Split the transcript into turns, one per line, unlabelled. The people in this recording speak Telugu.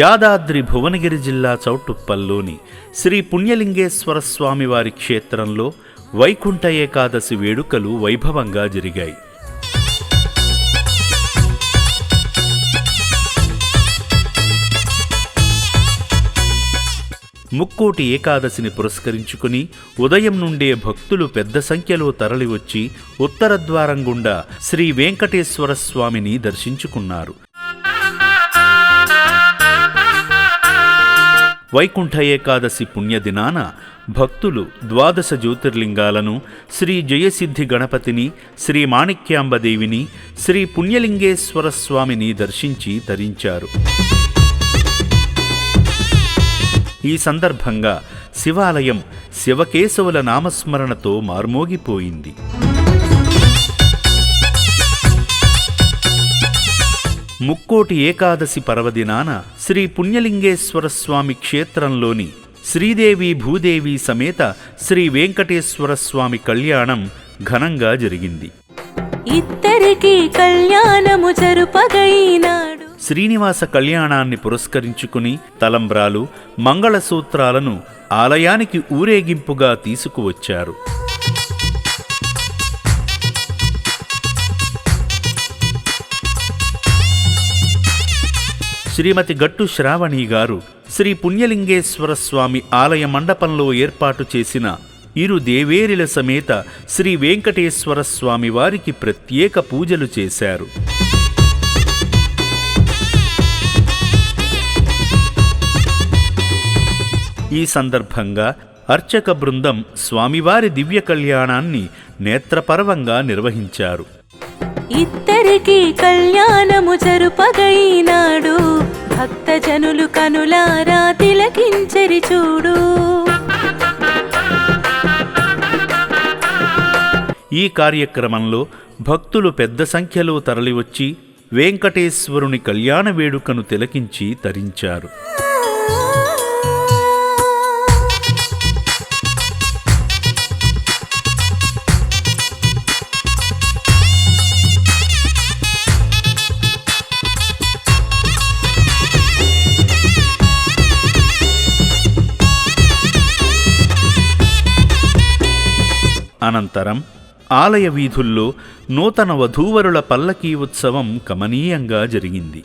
యాదాద్రి భువనగిరి జిల్లా చౌటుప్పల్లోని శ్రీ పుణ్యలింగేశ్వర స్వామివారి క్షేత్రంలో వైకుంఠ ఏకాదశి వేడుకలు వైభవంగా జరిగాయి. ముక్కోటి ఏకాదశిని పురస్కరించుకుని ఉదయం నుండే భక్తులు పెద్ద సంఖ్యలో తరలివచ్చి ఉత్తర ద్వారం గుండా శ్రీ వెంకటేశ్వర స్వామిని దర్శించుకున్నారు. వైకుంఠ ఏకాదశి పుణ్యదినాన భక్తులు ద్వాదశ జ్యోతిర్లింగాలను శ్రీ జయసిద్ధి గణపతిని శ్రీ మాణిక్యాంబదేవిని శ్రీ పుణ్యలింగేశ్వర స్వామిని దర్శించి తరించారు. ఈ సందర్భంగా శివాలయం శివకేశవుల నామస్మరణతో మార్మోగిపోయింది. ముక్కోటి ఏకాదశి పర్వదినాన శ్రీ పుణ్యలింగేశ్వర స్వామి క్షేత్రంలోని శ్రీదేవి భూదేవి సమేత శ్రీ వెంకటేశ్వర స్వామి కళ్యాణం ఘనంగా జరిగింది.
ఇద్దరికి కళ్యాణము జరుపగైనాడు.
శ్రీనివాస కళ్యాణాన్ని పురస్కరించుకుని తలంబ్రాలు మంగళసూత్రాలను ఆలయానికి ఊరేగింపుగా తీసుకువచ్చారు. శ్రీమతి గట్టు శ్రావణి గారు శ్రీ పుణ్యలింగేశ్వర స్వామి ఆలయ మండపంలో ఏర్పాటు చేసిన ఇరు దేవేరిల సమేత శ్రీ వెంకటేశ్వర స్వామి వారికి ప్రత్యేక పూజలు చేశారు. ఈ సందర్భంగా అర్చక బృందం స్వామివారి దివ్య కళ్యాణాన్ని నేత్రపర్వంగా నిర్వహించారు.
ఇద్దరికి కళ్యాణము జరుపగైనాడు. భక్తజనులు కనులారా తిలకించరి చూడు.
ఈ కార్యక్రమంలో భక్తులు పెద్ద సంఖ్యలో తరలివచ్చి వెంకటేశ్వరుని కళ్యాణ వేడుకను తిలకించి తరించారు. అనంతరం ఆలయ వీధుల్లో నూతన వధూవరుల పల్లకీ ఉత్సవం కమనీయంగా జరిగింది.